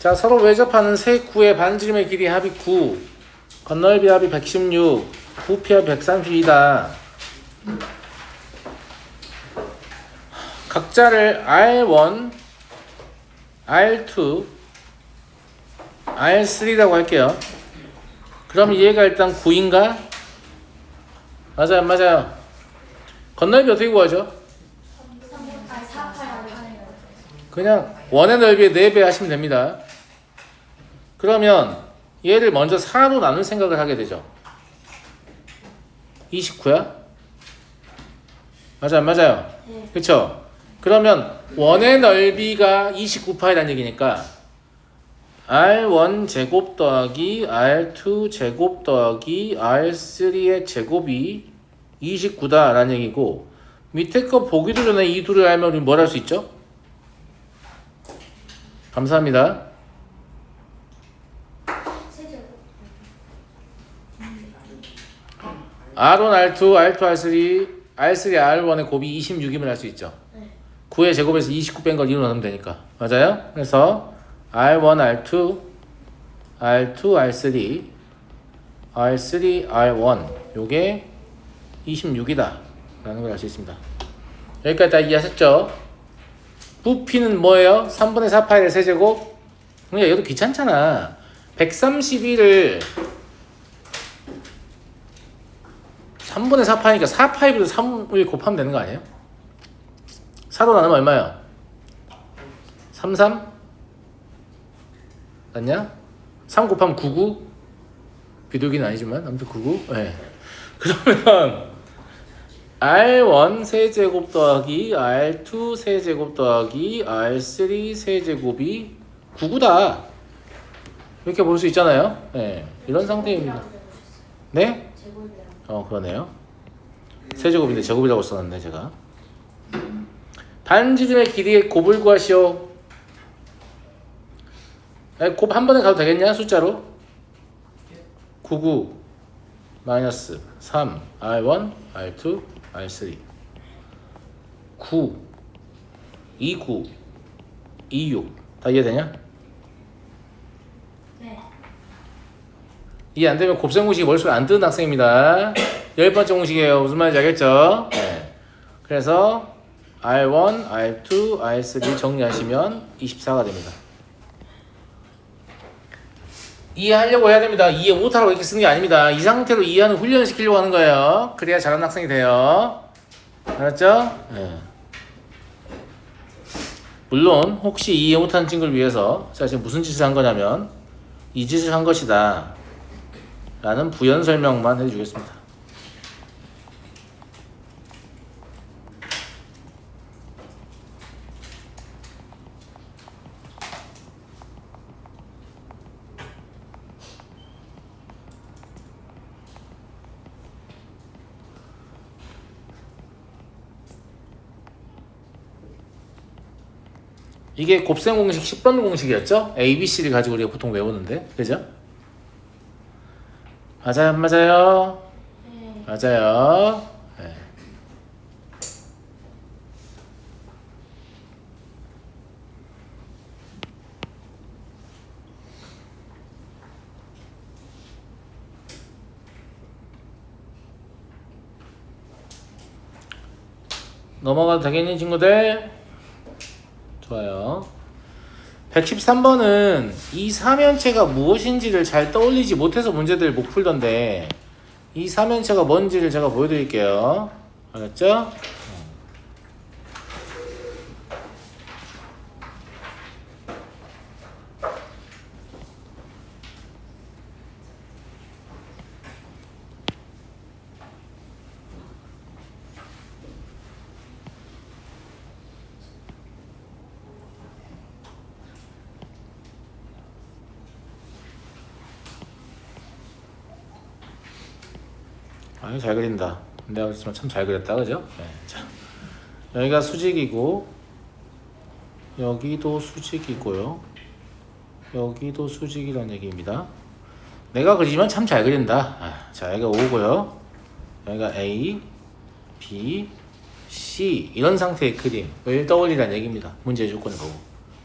자, 서로 외접하는 세 구의 반지름의 길이 합이 9, 건널비 합이 116, 부피 합이 132다. 각자를 R1, R2, R3라고 할게요. 그럼 얘가 일단 9인가? 맞아요, 맞아요. 건널비 어떻게 구하죠? 아, 48. 그냥 원의 넓이의 4배 하시면 됩니다. 그러면 얘를 먼저 4로 나눌 생각을 하게 되죠. 29야? 맞아요, 맞아요. 네. 그쵸? 그러면 원의 넓이가 29파이라는 얘기니까 R1 제곱 더하기 R2 제곱 더하기 R3의 제곱이 29다라는 얘기고 밑에 거 보기도 전에 이 둘을 알면 우리 뭘 할 수 있죠? 감사합니다. 세제곱. R1, R2, R2, R3, R3, R1의 곱이 26이면 할수 있죠. 네. 9의 제곱에서 29 뺀 걸 2로 나누면 되니까. 맞아요? 그래서 R1, R2, R2, R3, R3, R1 요게 26이다 라는 걸 알 수 있습니다. 여기까지 다 이해하셨죠? 부피는 뭐예요? 3분의 4 파일의 세제곱? 그러니까 이것도 귀찮잖아. 131을 3분의 4 파이니까 4 파이보다 3을 곱하면 되는 거 아니에요? 4로 나누면 얼마야? 3, 3? 맞냐? 3 곱하면 99? 비둘기는 아니지만 아무튼 99? 네. 그러면 R1 세제곱 더하기 R2 세제곱 더하기 R3 세제곱이 99다 이렇게 볼 수 있잖아요 네. 이런 상태입니다 네? 어 그러네요. 세제곱인데 제곱이라고 써놨네 제가. 반지름의 길이의 곱을 구하시오. 곱 한 번에 가도 되겠냐 숫자로? 99 마이너스 3 R1 R2 R3 9 29 26다 이해되냐? 네. 이해 안 되면 곱셈 공식이 머릿속에 안 뜨는 학생입니다. 열 번째 공식이에요. 무슨 말인지 알겠죠? 네. 그래서 R1, R2, R3 정리하시면 24가 됩니다. 이해하려고 해야 됩니다. 이해 못하라고 이렇게 쓰는 게 아닙니다. 이 상태로 이해하는 훈련을 시키려고 하는 거예요. 그래야 잘하는 학생이 돼요. 알았죠? 네. 물론 혹시 이해 못하는 친구를 위해서 제가 지금 무슨 짓을 한 거냐면 이 짓을 한 것이다. 라는 부연 설명만 해주겠습니다. 이게 곱셈 공식 10번 공식이었죠? A, B, C를 가지고 우리가 보통 외우는데, 그죠? 맞아요, 안 맞아요? 네. 맞아요. 네. 넘어가도 되겠니 친구들? 좋아요. 113번은 이 사면체가 무엇인지를 잘 떠올리지 못해서 문제들 못 풀던데 이 사면체가 뭔지를 제가 보여드릴게요. 알았죠? 아유 잘 그린다. 내가 그랬지만 참 잘 그렸다, 그죠? 네, 자 여기가 수직이고 여기도 수직이고요. 여기도 수직이라는 얘기입니다. 내가 그리지만 참잘 그린다. 아, 자 여기가 O고요. 여기가 A, B, C 이런 상태의 그림을 떠올리라는 얘기입니다. 문제 조건을 보고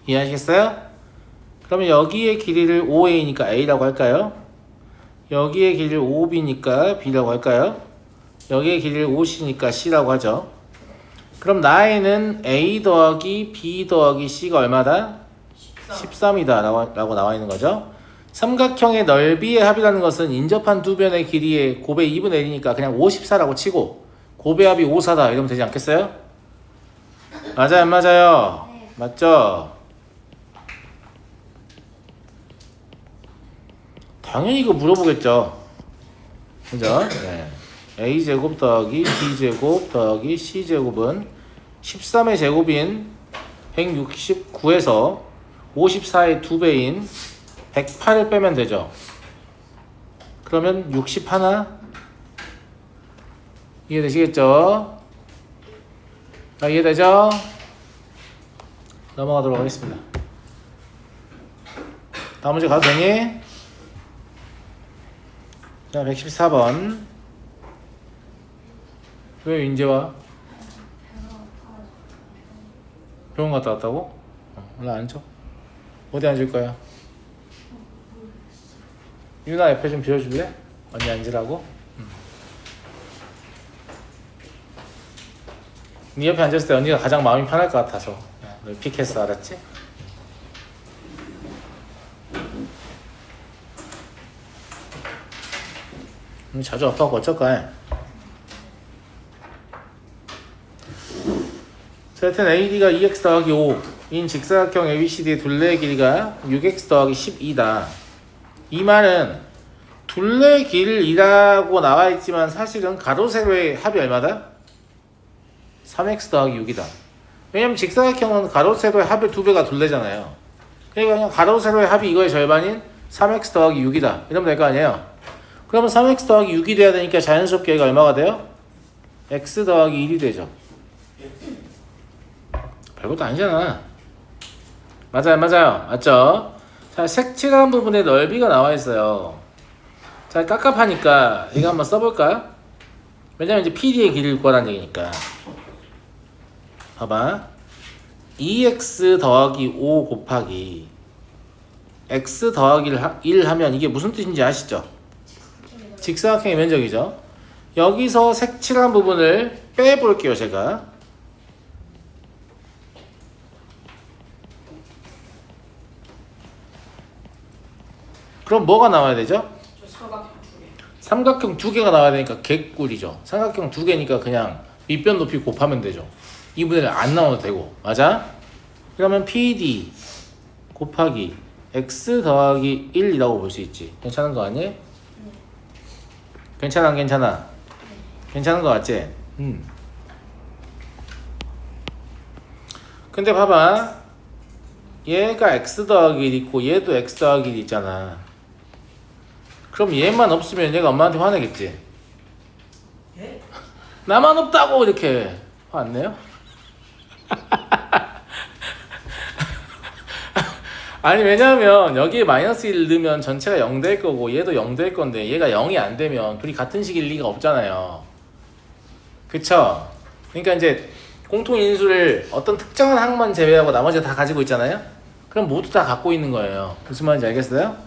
이해하시겠어요? 그러면 여기의 길이를 5a니까 a라고 할까요? 여기의 길이를 5b니까 b라고 할까요? 여기의 길이를 5c니까 c라고 하죠. 그럼 나에는 a 더하기 b 더하기 c가 얼마다? 13 이다 라고, 라고 나와 있는 거죠. 삼각형의 넓이의 합이라는 것은 인접한 두 변의 길이의 곱의 2분의 1이니까 그냥 54라고 치고 곱의 합이 54다 이러면 되지 않겠어요? 맞아요 안 맞아요? 네. 맞죠? 당연히 이거 물어보겠죠. 그죠? 네. a제곱 더하기 b제곱 더하기 c제곱은 13의 제곱인 169에서 54의 2배인 108을 빼면 되죠. 그러면 60 하나? 이해되시겠죠? 자, 이해되죠? 넘어가도록 하겠습니다. 다음 문제 가도 되니? 자, 114번. 왜 이제 와? 병원 갔다 왔다고? 어, 올라 앉아. 어디 앉을 거야? 유나 옆에 좀 빌어줄래? 언니 앉으라고? 응. 네 옆에 앉았을 때 언니가 가장 마음이 편할 것 같아서 야, 너 픽했어 알았지? 자주 아파하고 어쩔까? 자, 하여튼 AD가 2x 더하기 5인 직사각형 ABCD의 둘레의 길이가 6x 더하기 12다. 이 말은 둘레 길이라고 나와 있지만 사실은 가로 세로의 합이 얼마다? 3x 더하기 6이다. 왜냐면 직사각형은 가로 세로의 합의 두 배가 둘레잖아요. 그러니까 그냥 가로 세로의 합이 이거의 절반인 3x 더하기 6이다. 이러면 될 거 아니에요. 그러면 3x 더하기 6이 돼야 되니까 자연스럽게 얘가 얼마가 돼요? x 더하기 1이 되죠. 별것도 아니잖아. 맞아요, 맞아요. 맞죠? 자, 색칠한 부분에 넓이가 나와 있어요. 자, 깝깝하니까 이거 한번 써볼까요? 왜냐면 이제 PD의 길이를 구하라는 얘기니까. 봐봐. 2x 더하기 5 곱하기 x 더하기 1 하면 이게 무슨 뜻인지 아시죠? 직사각형의 면적이죠. 여기서 색칠한 부분을 빼볼게요, 제가. 그럼 뭐가 나와야 되죠? 저 삼각형 두 개. 삼각형 두 개가 나와야 되니까 개꿀이죠. 삼각형 두 개니까 그냥 밑변 높이 곱하면 되죠. 2분의 1 안 나와도 되고. 맞아? 그러면 PD 곱하기 x 더하기 1이라고 볼 수 있지. 괜찮은 거 아니에요? 괜찮아, 안 괜찮아? 괜찮은 거 같지? 음. 근데 봐봐. 얘가 x 더하기 1 있고 얘도 x 더하기 1 있잖아. 그럼 얘만 없으면 얘가 엄마한테 화내겠지. 예? 나만 없다고 이렇게 화안 내요? 아니 왜냐면 여기에 마이너스 1 넣으면 전체가 0 될 거고 얘도 0 될 건데 얘가 0이 안 되면 둘이 같은 식일 리가 없잖아요. 그쵸? 그러니까 이제 공통 인수를 어떤 특정한 항만 제외하고 나머지 다 가지고 있잖아요. 그럼 모두 다 갖고 있는 거예요. 무슨 말인지 알겠어요?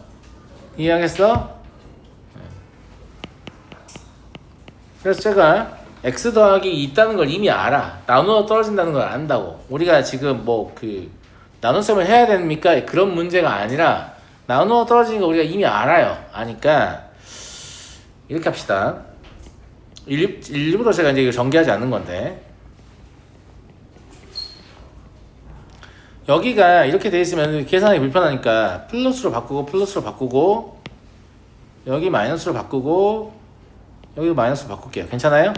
이해하겠어? 그래서 제가 x 더하기 있다는 걸 이미 알아. 나누어 떨어진다는 걸 안다고. 우리가 지금 뭐 그 나눗셈을 해야 됩니까? 그런 문제가 아니라 나누어 떨어지는 거 우리가 이미 알아요. 아니까 이렇게 합시다. 일, 일부러 제가 이제 전개하지 않는 건데 여기가 이렇게 돼 있으면 계산이 불편하니까 플러스로 바꾸고 플러스로 바꾸고 여기 마이너스로 바꾸고 여기도 마이너스로 바꿀게요. 괜찮아요?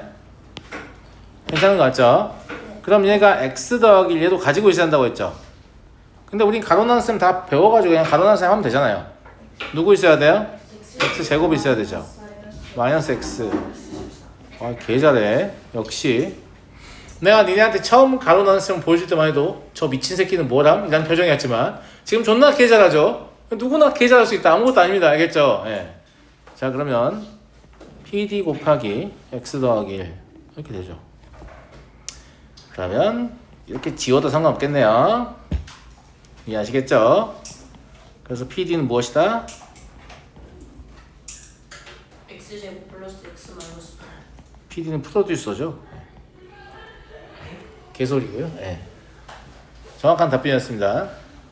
괜찮은 거 같죠? 그럼 얘가 x 더하기 1 얘도 가지고 있어야 한다고 했죠? 근데 우린 가로 나눗셈 다 배워가지고 그냥 가로 나눗셈 하면 되잖아요. 누구 있어야 돼요? x 제곱 있어야 되죠. 마이너스 x. 와, 개 잘해. 역시. 내가 니네한테 처음 가로 나눗셈 보여줄 때만 해도 저 미친 새끼는 뭐람? 이런 표정이었지만 지금 존나 개 잘하죠? 누구나 개 잘할 수 있다. 아무것도 아닙니다. 알겠죠? 예. 자, 그러면 PD 곱하기 x 더하기 1 이렇게 되죠. 그러면 이렇게 지워도 상관없겠네요. 이해하시겠죠? 그래서 PD는 무엇이다? x제곱 플러스 x 마이너스 8 PD는 프로듀서죠. 개소리고요. 예. 정확한 답변이었습니다.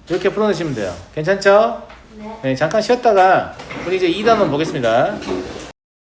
이렇게 풀어내시면 돼요. 괜찮죠? 네. 네, 잠깐 쉬었다가 우리 이제 2단원 보겠습니다.